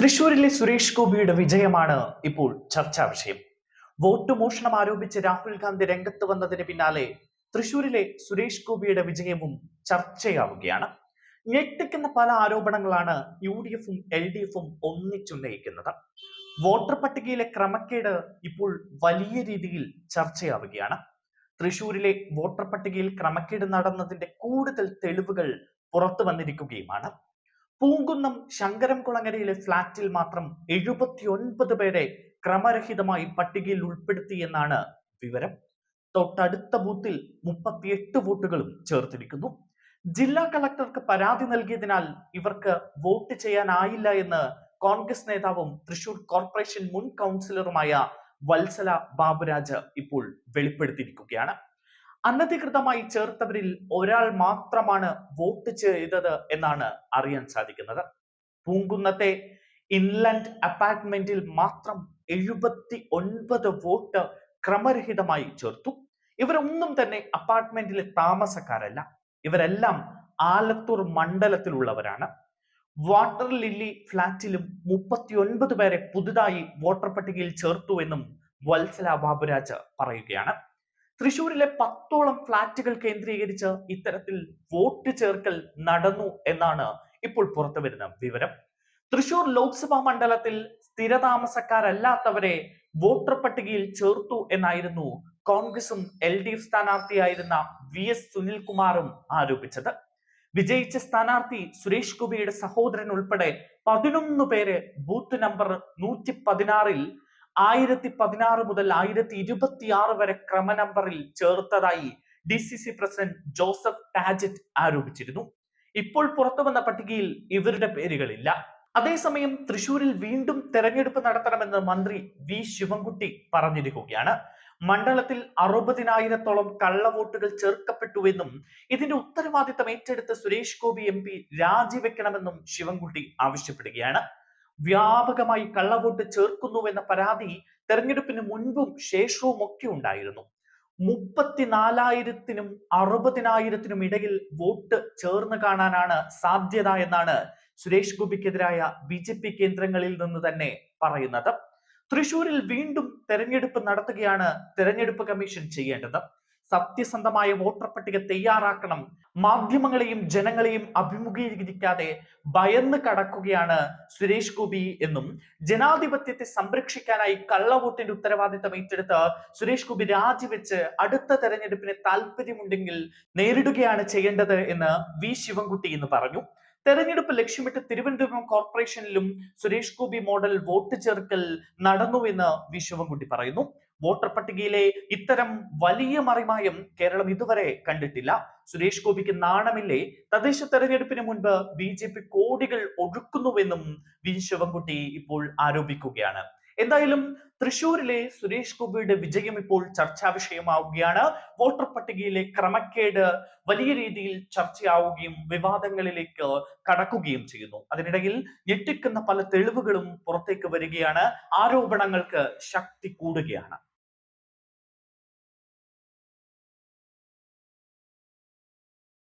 തൃശൂരിലെ സുരേഷ് ഗോപിയുടെ വിജയമാണ് ഇപ്പോൾ ചർച്ചാ വിഷയം. വോട്ട് മോഷണം ആരോപിച്ച് രാഹുൽ ഗാന്ധി രംഗത്ത് വന്നതിന് പിന്നാലെ തൃശൂരിലെ സുരേഷ് ഗോപിയുടെ വിജയവും ചർച്ചയാവുകയാണ്. ഞെട്ടിക്കുന്ന പല ആരോപണങ്ങളാണ് യു ഡി എഫും എൽ ഡി എഫും ഒന്നിച്ചുന്നയിക്കുന്നത്. വോട്ടർ പട്ടികയിലെ ക്രമക്കേട് ഇപ്പോൾ വലിയ രീതിയിൽ ചർച്ചയാവുകയാണ്. തൃശൂരിലെ വോട്ടർ പട്ടികയിൽ ക്രമക്കേട് നടന്നതിന്റെ കൂടുതൽ തെളിവുകൾ പുറത്തു വന്നിരിക്കുകയുമാണ്. പൂങ്കുന്നം ശങ്കരംകുളങ്ങരയിലെ ഫ്ളാറ്റിൽ മാത്രം എഴുപത്തിയൊൻപത് പേരെ ക്രമരഹിതമായി പട്ടികയിൽ ഉൾപ്പെടുത്തിയെന്നാണ് വിവരം. തൊട്ടടുത്ത ബൂത്തിൽ മുപ്പത്തിയെട്ട് വോട്ടുകളും ചേർത്തിരിക്കുന്നു. ജില്ലാ കളക്ടർക്ക് പരാതി നൽകിയതിനാൽ ഇവർക്ക് വോട്ട് ചെയ്യാനായില്ല എന്ന് കോൺഗ്രസ് നേതാവും തൃശൂർ കോർപ്പറേഷൻ മുൻ കൗൺസിലറുമായ വത്സല ബാബുരാജ് ഇപ്പോൾ വെളിപ്പെടുത്തിയിരിക്കുകയാണ്. അനധികൃതമായി ചേർത്തവരിൽ ഒരാൾ മാത്രമാണ് വോട്ട് ചെയ്തത് എന്നാണ് അറിയാൻ സാധിക്കുന്നത്. പൂങ്കുന്നത്തെ ഇൻലൻഡ് അപ്പാർട്ട്മെന്റിൽ മാത്രം എഴുപത്തി ഒൻപത് വോട്ട് ക്രമരഹിതമായി ചേർത്തു. ഇവരൊന്നും തന്നെ അപ്പാർട്ട്മെന്റിലെ താമസക്കാരല്ല. ഇവരെല്ലാം ആലത്തൂർ മണ്ഡലത്തിലുള്ളവരാണ്. വാട്ടർ ലില്ലി ഫ്ലാറ്റിലും മുപ്പത്തിയൊൻപത് പേരെ പുതുതായി വോട്ടർ പട്ടികയിൽ ചേർത്തു എന്നും വത്സല ബാബുരാജ് പറയുകയാണ്. തൃശൂരിലെ പത്തോളം ഫ്ളാറ്റുകൾ കേന്ദ്രീകരിച്ച് ഇത്തരത്തിൽ വോട്ട് ചേർക്കൽ നടന്നു എന്നാണ് ഇപ്പോൾ പുറത്തു വരുന്ന വിവരം. തൃശൂർ ലോക്സഭാ മണ്ഡലത്തിൽ സ്ഥിരതാമസക്കാരല്ലാത്തവരെ വോട്ടർ പട്ടികയിൽ ചേർത്തു എന്നായിരുന്നു കോൺഗ്രസും എൽ ഡി എഫ് സ്ഥാനാർത്ഥിയായിരുന്ന വി എസ് സുനിൽകുമാറും ആരോപിച്ചത്. വിജയിച്ച സ്ഥാനാർത്ഥി സുരേഷ് ഗോപിയുടെ സഹോദരൻ ഉൾപ്പെടെ പതിനൊന്ന് പേര് ബൂത്ത് നമ്പർ നൂറ്റി പതിനാറിൽ ആയിരത്തി പതിനാറ് മുതൽ ആയിരത്തി ഇരുപത്തി ആറ് വരെ ക്രമ നമ്പറിൽ ചേർത്തതായി D C C president Joseph Tajet ആരോപിച്ചിരുന്നു. ഇപ്പോൾ പുറത്തു വന്ന പട്ടികയിൽ ഇവരുടെ പേരുകളില്ല. അതേസമയം തൃശൂരിൽ വീണ്ടും തെരഞ്ഞെടുപ്പ് നടത്തണമെന്ന് മന്ത്രി വി ശിവൻകുട്ടി പറഞ്ഞിരിക്കുകയാണ്. മണ്ഡലത്തിൽ അറുപതിനായിരത്തോളം കള്ളവോട്ടുകൾ ചേർക്കപ്പെട്ടുവെന്നും ഇതിന്റെ ഉത്തരവാദിത്തം ഏറ്റെടുത്ത് സുരേഷ് ഗോപി എം പി രാജിവെക്കണമെന്നും ശിവൻകുട്ടി ആവശ്യപ്പെടുകയാണ്. വ്യാപകമായി കള്ളവോട്ട് ചേർക്കുന്നുവെന്ന പരാതി തെരഞ്ഞെടുപ്പിന് മുൻപും ശേഷവും ഒക്കെ ഉണ്ടായിരുന്നു. മുപ്പത്തിനാലായിരത്തിനും അറുപതിനായിരത്തിനും ഇടയിൽ വോട്ട് ചേർന്ന് കാണാനാണ് സാധ്യത എന്നാണ് സുരേഷ് ഗോപിക്കെതിരായ ബി ജെ പി കേന്ദ്രങ്ങളിൽ നിന്ന് തന്നെ പറയുന്നത്. തൃശൂരിൽ വീണ്ടും തെരഞ്ഞെടുപ്പ് നടത്തുകയാണ് തെരഞ്ഞെടുപ്പ് കമ്മീഷൻ ചെയ്യേണ്ടത്. സത്യസന്ധമായ വോട്ടർ പട്ടിക തയ്യാറാക്കണം. മാധ്യമങ്ങളെയും ജനങ്ങളെയും അഭിമുഖീകരിക്കാതെ ഭയന്ന് കടക്കുകയാണ് സുരേഷ് ഗോപി എന്നും ജനാധിപത്യത്തെ സംരക്ഷിക്കാനായി കള്ളവോട്ടിന്റെ ഉത്തരവാദിത്തം ഏറ്റെടുത്ത് സുരേഷ് ഗോപി രാജിവെച്ച് അടുത്ത തെരഞ്ഞെടുപ്പിന് താല്പര്യമുണ്ടെങ്കിൽ നേരിടുകയാണ് ചെയ്യേണ്ടത് എന്ന് വി ശിവൻകുട്ടി എന്ന് പറഞ്ഞു. തെരഞ്ഞെടുപ്പ് ലക്ഷ്യമിട്ട് തിരുവനന്തപുരം കോർപ്പറേഷനിലും സുരേഷ് ഗോപി മോഡൽ വോട്ട് ചേർക്കൽ നടന്നുവെന്ന് വി ശിവൻകുട്ടി പറയുന്നു. വോട്ടർ പട്ടികയിലെ ഇത്തരം വലിയ മറിമായം കേരളം ഇതുവരെ കണ്ടിട്ടില്ല. സുരേഷ് ഗോപിക്ക് നാണമില്ലേ? തദ്ദേശ തെരഞ്ഞെടുപ്പിന് മുൻപ് ബി ജെ പി കോടികൾ ഒഴുക്കുന്നുവെന്നും വി ശിവൻകുട്ടി ഇപ്പോൾ ആരോപിക്കുകയാണ്. എന്തായാലും തൃശൂരിലെ സുരേഷ് ഗോപിയുടെ വിജയം ഇപ്പോൾ ചർച്ചാ വിഷയമാവുകയാണ്. വോട്ടർ പട്ടികയിലെ ക്രമക്കേട് വലിയ രീതിയിൽ ചർച്ചയാവുകയും വിവാദങ്ങളിലേക്ക് കടക്കുകയും ചെയ്യുന്നു. അതിനിടയിൽ ഞെട്ടിക്കുന്ന പല തെളിവുകളും പുറത്തേക്ക് വരികയാണ്. ആരോപണങ്ങൾക്ക് ശക്തി കൂടുകയാണ്.